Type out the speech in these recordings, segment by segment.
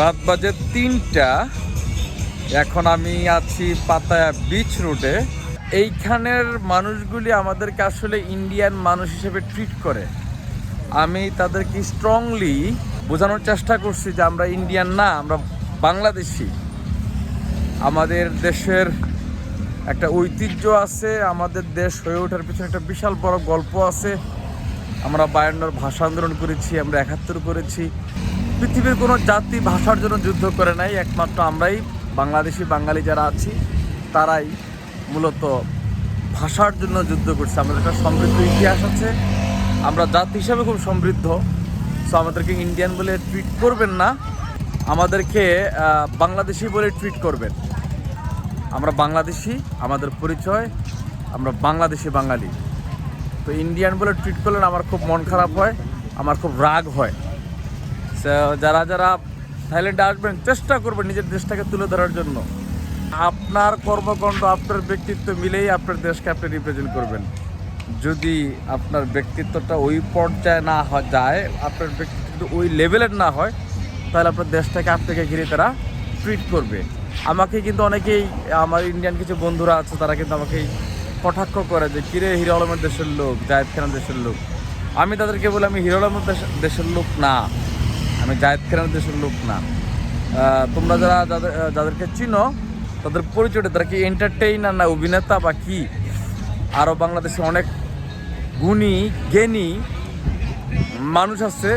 রাত বাজে তিনটা। এখন আমি আছি পাতায়া বিচ রোডে এইখানের মানুষগুলি আমাদেরকে আসলে ইন্ডিয়ান মানুষ হিসেবে ট্রিট করে। আমি তাদেরকে স্ট্রংলি বোঝানোর চেষ্টা করছি যে আমরা ইন্ডিয়ান না, আমরা বাংলাদেশি। আমাদের দেশের একটা ঐতিহ্য আছে, আমাদের দেশ হয়ে ওঠার পিছনে একটা বিশাল বড় গল্প আছে। আমরা বায়ান্নর ভাষা আন্দোলন করেছি, আমরা একাত্তর করেছি। পৃথিবীর কোনো জাতি ভাষার জন্য যুদ্ধ করে নাই, একমাত্র আমরাই, বাংলাদেশি বাঙালি যারা আছি, তারাই মূলত ভাষার জন্য যুদ্ধ করছে। আমাদের একটা সমৃদ্ধ ইতিহাস আছে, আমরা জাতি হিসাবে খুব সমৃদ্ধ। সো আমাদেরকে ইন্ডিয়ান বলে ট্রিট করবেন না, আমাদেরকে বাংলাদেশি বলে ট্রিট করবেন। আমরা বাংলাদেশি, আমাদের পরিচয়, আমরা বাংলাদেশি বাঙালি। তো ইন্ডিয়ান বলে ট্রিট করলেন আমার খুব মন খারাপ হয়, আমার খুব রাগ হয়। যারা যারা থাইল্যান্ডে আসবেন, চেষ্টা করবেন নিজের দেশটাকে তুলে ধরার জন্য। আপনার কর্মকাণ্ড, আপনার ব্যক্তিত্ব মিলেই আপনার দেশকে আপনি রিপ্রেজেন্ট করবেন। যদি আপনার ব্যক্তিত্বটা ওই পর্যায়ে না যায়, আপনার ব্যক্তিত্ব ওই লেভেলের না হয়, তাহলে আপনার দেশটাকে আপনাকে ঘিরে তারা ট্রিট করবে। আমাকে কিন্তু অনেকেই, আমার ইন্ডিয়ান কিছু বন্ধুরা আছে, তারা কিন্তু আমাকে কটাক্ষ করে যে, কিরে, হিরো আলমের দেশের লোক, জায়েদ খানের দেশের লোক? আমি তাদেরকে বলি, আমি হিরো আলমের দেশের লোক না। আমি জায়েদ খানের দেশের লোক না। তোমরা যারা যাদের যাদেরকে চিনো, তাদের পরিচয়টা, তারা কি এন্টারটেইনার না অভিনেতা বা কি? আরও বাংলাদেশে অনেক গুণী, জ্ঞানী মানুষ আছে,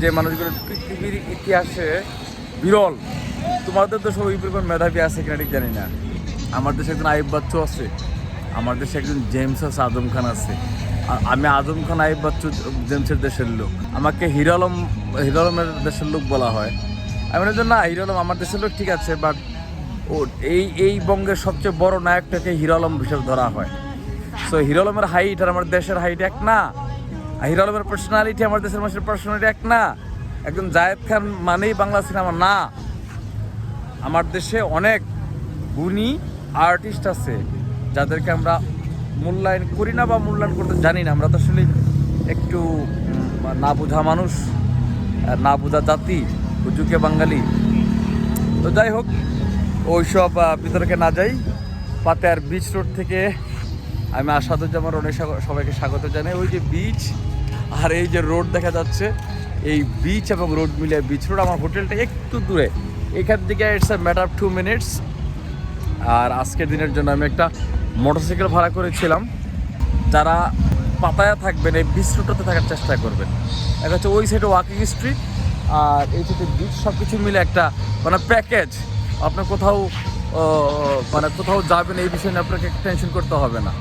যে মানুষগুলো পৃথিবীর ইতিহাসে বিরল। তোমাদের দেশে ওই পরিমাণ মেধাবী আছে কিনা ঠিক জানি না। আমার দেশে একজন আইব বাচ্চু আছে। আমার দেশে একজন জেমস আছে আজম খান আছে। আর আমি আজম খান আইব বাচ্চু জেমসের দেশের লোক। আমাকে হিরো আলম, হিরো আলমের দেশের লোক বলা হয়। আমি বলি যে না, হিরো আলম আমার দেশের লোক ঠিক আছে বাট ও এই এই বঙ্গের সবচেয়ে বড় নায়কটাকে হিরো আলম হিসেবে ধরা হয়। সো হিরো আলমের হাইট আর আমার দেশের হাইট এক না। হিরো আলমের পার্সোনালিটি আমার দেশের মানুষের পার্সোনালিটি এক না। একজন জায়েদ খান মানেই বাংলা সিনেমা না। আমার দেশে অনেক গুণী আর্টিস্ট আছে। যাদেরকে আমরা মূল্যায়ন করি না বা মূল্যায়ন করতে জানি না, আমরা তো আসলে একটু না বোঝা মানুষ আর না বোঝা জাতি হুজুকে বাঙালি। তো যাই হোক, ওইসব বিতর্কে না যাই। পাতেয়ার বিচ রোড থেকে আমি আসাদুজ্জামান রোডে সবাইকে স্বাগত জানাই। ওই যে বিচ আর এই যে রোড দেখা যাচ্ছে, এই বিচ এবং রোড মিলে বিচ রোড আমার হোটেলটা একটু দূরে। এখান থেকে it's a matter two minutes আর আজকের দিনের জন্য আমি একটা মোটরসাইকেল ভাড়া করেছিলাম যারা পাতায়া থাকবেন, এই বিচ রুটটাতে থাকার চেষ্টা করবেন। এক হচ্ছে ওই সাইডে ওয়াকিং স্ট্রিট আর এই সাইডে বিচ সব কিছু মিলে একটা মানে প্যাকেজ আপনার কোথাও মানে কোথাও যাবেন, এই বিষয়ে আপনাকে টেনশন করতে হবে না।